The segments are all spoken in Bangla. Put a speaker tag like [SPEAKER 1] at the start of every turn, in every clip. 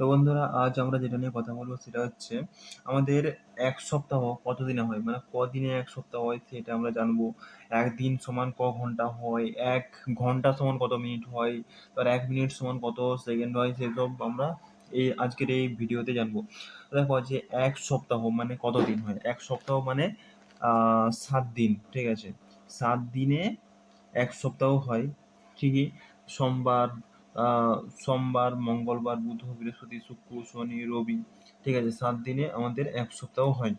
[SPEAKER 1] তো বন্ধুরা, আজ আমরা যেটা নিয়ে কথা বলব সেটা হচ্ছে আমাদের এক সপ্তাহ কত দিনে হয়? মানে কদিনে এক সপ্তাহ হয় সেটা আমরা জানব। একদিন সমান ক ঘণ্টা হয়? এক ঘণ্টা সমান কত মিনিট হয়? তার এক মিনিট সমান কত সেকেন্ড হয়? সেসব আমরা এই আজকের এই ভিডিওতে জানব। দেখো যে এক সপ্তাহ মানে কত দিন হয়? এক সপ্তাহ মানে সাত দিন, ঠিক আছে? সাত দিনে এক সপ্তাহ হয়, ঠিকই? সোমবার সোমবার, মঙ্গলবার বুধ বৃহস্পতি, শুক্র, শনি, রবি, ঠিক আছে, সাত দিনে আমাদের এক সপ্তাহ হয়।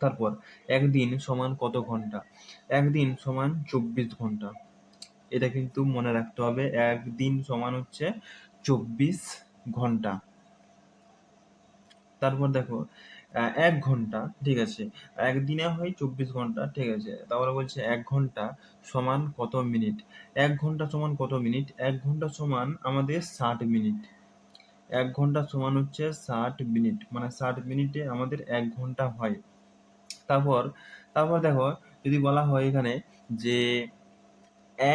[SPEAKER 1] তারপর, একদিন সমান কত ঘণ্টা? একদিন সমান চব্বিশ ঘণ্টা। এটা কিন্তু মনে রাখতে হবে, একদিন সমান হচ্ছে চব্বিশ ঘণ্টা। তারপর দেখো এক ঘণ্টা, ঠিক আছে? একদিনে হয় চব্বিশ ঘণ্টা, ঠিক আছে? তারপরে বলছে এক ঘণ্টা সমান কত মিনিট? এক ঘণ্টা সমান কত মিনিট? এক ঘণ্টা সমান আমাদের ষাট মিনিট। এক ঘণ্টা সমান হচ্ছে ষাট মিনিট মানে ষাট মিনিটে আমাদের এক ঘণ্টা হয়। তারপর তারপর দেখো, যদি বলা হয় এখানে যে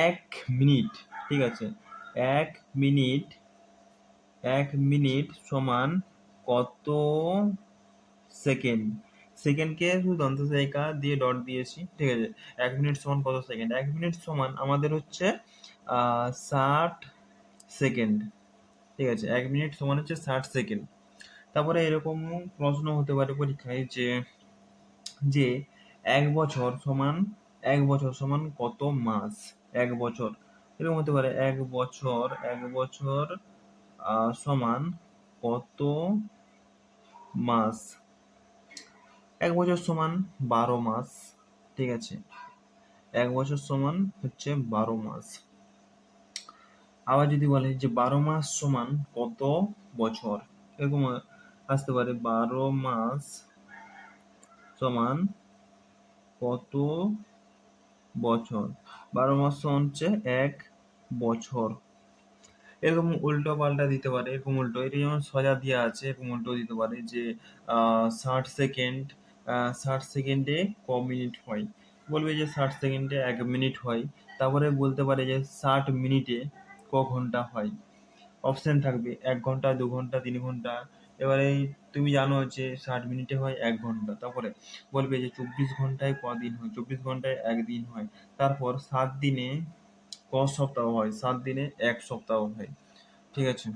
[SPEAKER 1] এক মিনিট, ঠিক আছে? এক মিনিট এক মিনিট সমান কত সেকেন্ড? সেকেন্ডকে শুধু দন্তসায়িকা দিয়ে ডট দিয়েছি, ঠিক আছে? এক মিনিট সমান কত সেকেন্ড? এক মিনিট সমান আমাদের হচ্ছে ষাট সেকেন্ড, ঠিক আছে? এক মিনিট সমান হচ্ছে ষাট সেকেন্ড। তারপরে এরকম প্রশ্ন হতে পারে পরীক্ষায় যে যে এক বছর সমান, এক বছর সমান কত মাস? এক বছর। এরকম হতে পারে, এক বছর এক বছর সমান কত মাস। এক বছর সমান বারো মাস, ঠিক আছে? এক বছর সমান হচ্ছে বারো মাস। আবার যদি বলে যে বারো মাস সমান কত বছর? এরকম আসতে পারে, বারো মাস সমান কত বছর? বারো মাস সমান হচ্ছে এক বছর। এরকম উল্টো পাল্টা দিতে পারে, এরকম উল্টো। এটা যেমন সোজা দেওয়া আছে, এরকম উল্টো দিতে পারে যে ষাট সেকেন্ড ষাট সেকেন্ডে ক মিনিট হয়। বলবে যে ষাট সেকেন্ডে এক মিনিট হয়। তারপরে বলতে পারে যে ষাট মিনিটে ক ঘণ্টা হয়। অপশন থাকবে এক ঘণ্টা, দু ঘণ্টা, তিন ঘণ্টা। এবারে তুমি জানো যে ষাট মিনিটে হয় এক ঘণ্টা। তারপরে বলবে যে চব্বিশ ঘন্টায় কদিন হয়? চব্বিশ ঘন্টায় একদিন হয়। তারপর সাত দিনে ক সপ্তাহ হয় সাত দিনে এক সপ্তাহ হয়। ঠিক আছে?